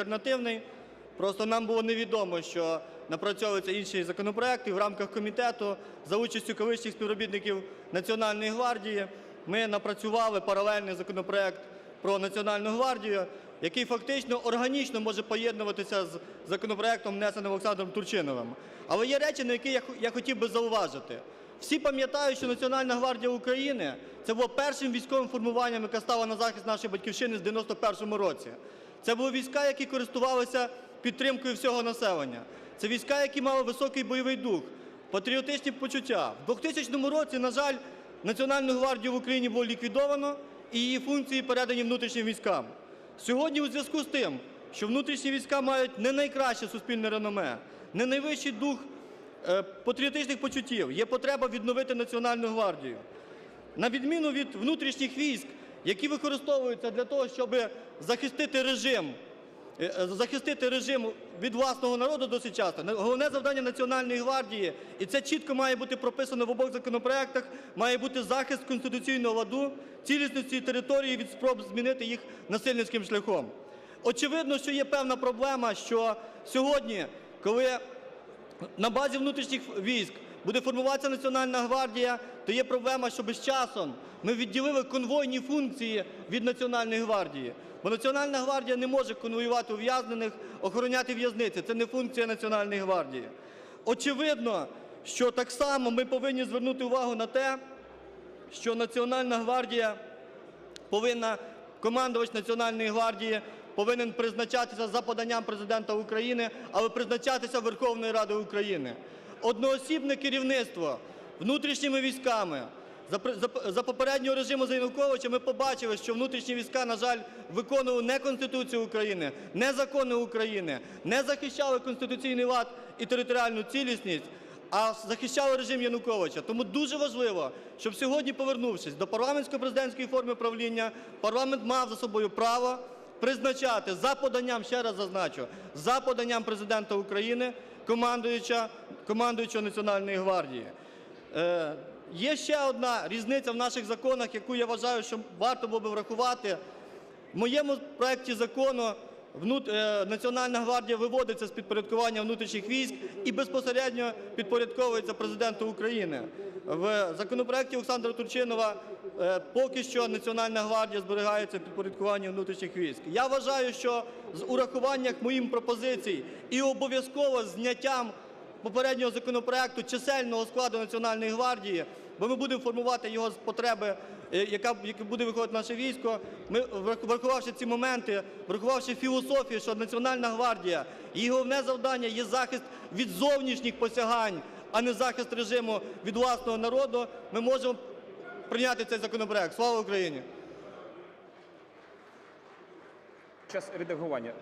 альтернативний. Просто нам було невідомо, що напрацьовується інший законопроект, і в рамках комітету за участю колишніх співробітників Національної гвардії ми напрацювали паралельний законопроект про Національну гвардію, який фактично органічно може поєднуватися з законопроектом, внесеним Олександром Турчиновим. Але є речі, на які я хотів би зауважити. Всі пам'ятають, що Національна гвардія України це було першим військовим формуванням, яке стало на захист нашої батьківщини з 91-му році. Це були війська, які користувалися підтримкою всього населення. Це війська, які мали високий бойовий дух, патріотичні почуття. В 2000 році, на жаль, Національну гвардію в Україні було ліквідовано і її функції передані внутрішнім військам. Сьогодні у зв'язку з тим, що внутрішні війська мають не найкраще суспільне реноме, не найвищий дух е, патріотичних почуттів, є потреба відновити Національну гвардію. На відміну від внутрішніх військ, які використовуються для того, щоб захистити режим, е, е, захистити режим від власного народу досить часто. Головне завдання Національної гвардії, і це чітко має бути прописано в обох законопроектах, має бути захист конституційного ладу, цілісності території від спроб змінити їх насильницьким шляхом. Очевидно, що є певна проблема, що сьогодні, коли на базі внутрішніх військ буде формуватися Національна гвардія, то є проблема, щоб з часом ми відділили конвойні функції від Національної гвардії. Бо Національна гвардія не може конвоювати ув'язнених, охороняти в'язниці. Це не функція Національної гвардії. Очевидно, що так само ми повинні звернути увагу на те, що Національна гвардія повинна, командувач Національної гвардії повинен призначатися за поданням Президента України, але призначатися Верховною Радою України. Одноосібне керівництво внутрішніми військами. За, попереднього режиму за Януковича ми побачили, що внутрішні війська, на жаль, виконували не Конституцію України, не закони України, не захищали конституційний лад і територіальну цілісність, а захищали режим Януковича. Тому дуже важливо, щоб сьогодні, повернувшись до парламентсько-президентської форми правління, парламент мав за собою право призначати за поданням, ще раз зазначу, за поданням Президента України командуючого Національної гвардії. Є ще одна різниця в наших законах, яку я вважаю, що варто було би врахувати. В моєму проекті закону е, Національна гвардія виводиться з підпорядкування внутрішніх військ і безпосередньо підпорядковується президенту України. В законопроекті Олександра Турчинова е, поки що Національна гвардія зберігається в підпорядкуванні внутрішніх військ. Я вважаю, що з урахуванням моїм пропозицій і обов'язково зняттям попереднього законопроекту чисельного складу Національної гвардії, бо ми будемо формувати його з потреби, е, яка, буде виходити наше військо. Ми, врахувавши ці моменти, врахувавши філософію, що Національна гвардія, її головне завдання є захист від зовнішніх посягань, а не захист режиму від власного народу, ми можемо прийняти цей законопроект. Слава Україні! Час редагування.